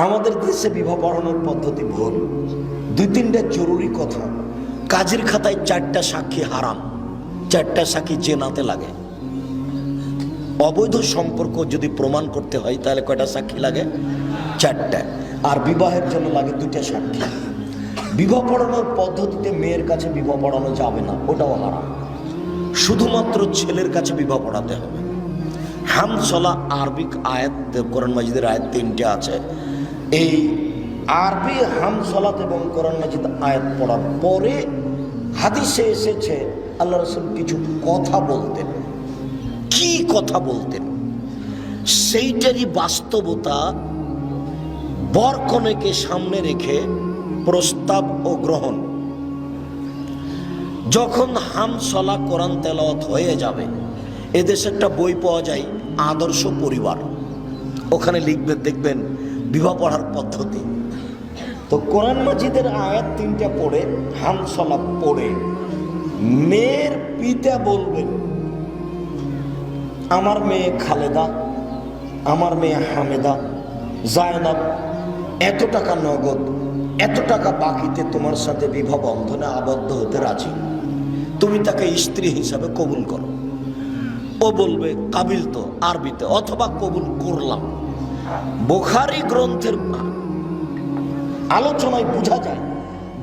আমাদের দেশে বিবাহ পড়ানোর পদ্ধতি ভুল। দুই তিনটা জরুরি কথা। কাজের খাতায় চারটা সাক্ষী হারাম। চারটা সাক্ষী জেনাতে লাগে। অবৈধ সম্পর্ক যদি প্রমাণ করতে হয়, তাহলে কয়টা সাক্ষী লাগে? চারটা। আর বিবাহের জন্য লাগে দুইটা সাক্ষী। বিবাহ পড়ানোর পদ্ধতিতে মেয়ের কাছে বিবাহ পড়ানো যাবে না, ওটাও হারাম। শুধুমাত্র ছেলের কাছে বিবাহ পড়াতে হবে। হামসলা আরবিক আয়াত, কোরআন মাজিদের আয়াত তিনটে আছে। এই আরবি হামসলাত এবং কোরআন মাজিদ আয়াত পড়ার পরে হাদিসে এসেছে, আল্লাহ রসুল কিছু কথা বলতেন। কি কথা বলতেন? সেইটারই বাস্তবতা বরকনেকে সামনে রেখে প্রস্তাব ও গ্রহণ। যখন হামসলা, কোরআন তেলাওয়াত হয়ে যাবে, এদেশে একটা বই পাওয়া যায়, আদর্শ পরিবার। ওখানে লিখবেন, দেখবেন বিবাহ পড়ার পদ্ধতি। তো কোরআন মাজিদের আয়াত তিনটা পড়ে হামসলা পড়ে। মেয়ের পিতা বলবেন, আমার মেয়ে খালেদা, আমার মেয়ে হামেদা, জায়নাব, এত টাকা নগদ, এত টাকা বাকিতে তোমার সাথে বিবাহ বন্ধনে আবদ্ধ হতে রাজি। তুমি তাকে স্ত্রী হিসাবে কবুল করো। ও বলবে, কাবিল তো আরবিতে, অথবা কবুল করলাম। বোখারি গ্রন্থের আলোচনায় বোঝা যায়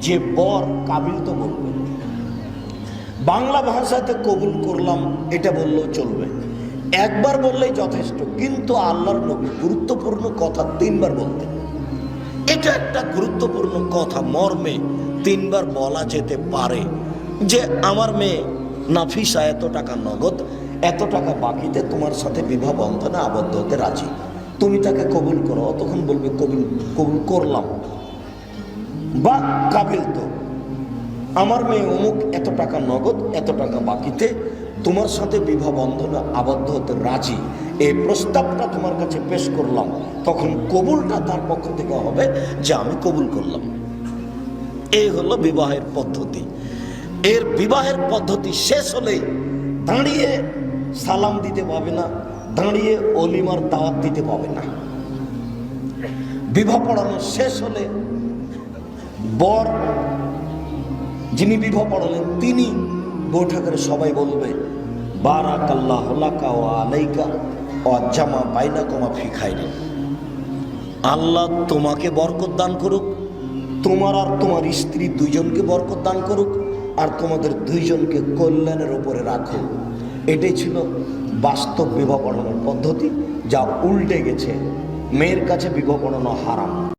যে বর কাবিল তো বলবে। বাংলা ভাষাতে কবুল করলাম, এটা বললেও চলবে। একবার বললেই যথেষ্ট, কিন্তু আল্লাহর নবী গুরুত্বপূর্ণ কথা তিনবার বলতেন এটা একটা গুরুত্বপূর্ণ কথা, মর্মে তিনবার বলা যেতে পারে যে আমার মেয়ে নাফিসা এত টাকা নগদ, এত টাকা বাকিতে তোমার সাথে বিবাহ বন্ধনে আবদ্ধ হতে রাজি। তুমি তাকে কবুল করো, তখন বলবে কবুল কবুল করলাম। বা কাবিল তো। আমার মেয়ে অমুক, এত টাকা নগদ, এত টাকা বাকিতে। তোমার সাথে বিবাহ বন্ধনে আবদ্ধ হতে রাজি। এই প্রস্তাবটা তোমার কাছে পেশ করলাম। তখন কবুলটা তার পক্ষ থেকে হবে যে আমি কবুল করলাম। এই হলো বিবাহের পদ্ধতি। এর বিবাহের পদ্ধতি শেষ হলেই দাঁড়িয়ে সালাম দিতে পাবে না। দাঁড়িয়ে অলিমার দাওয়াত দিতে পাবে না। বিবাহ পড়ানো শেষ হলে বর, যিনি বিবাহ পড়ালেন, তিনি বৈঠকের সবাই বলবে বারাক আল্লাহ লাকা ও আলাইকা ও জামা বাইনা কমা ফিখাইনি আল্লাহ তোমাকে বরকত দান করুক, তোমার আর তোমার স্ত্রী দুইজনকে বরকত দান করুক, আর তোমাদের দুইজনকে কল্যাণের উপরে রাখুক। এটাই ছিল বাস্তব বিবাহ পড়ানোর পদ্ধতি যা উল্টে গেছে। মেয়ের কাছে বিবাহ পড়ানো হারাম।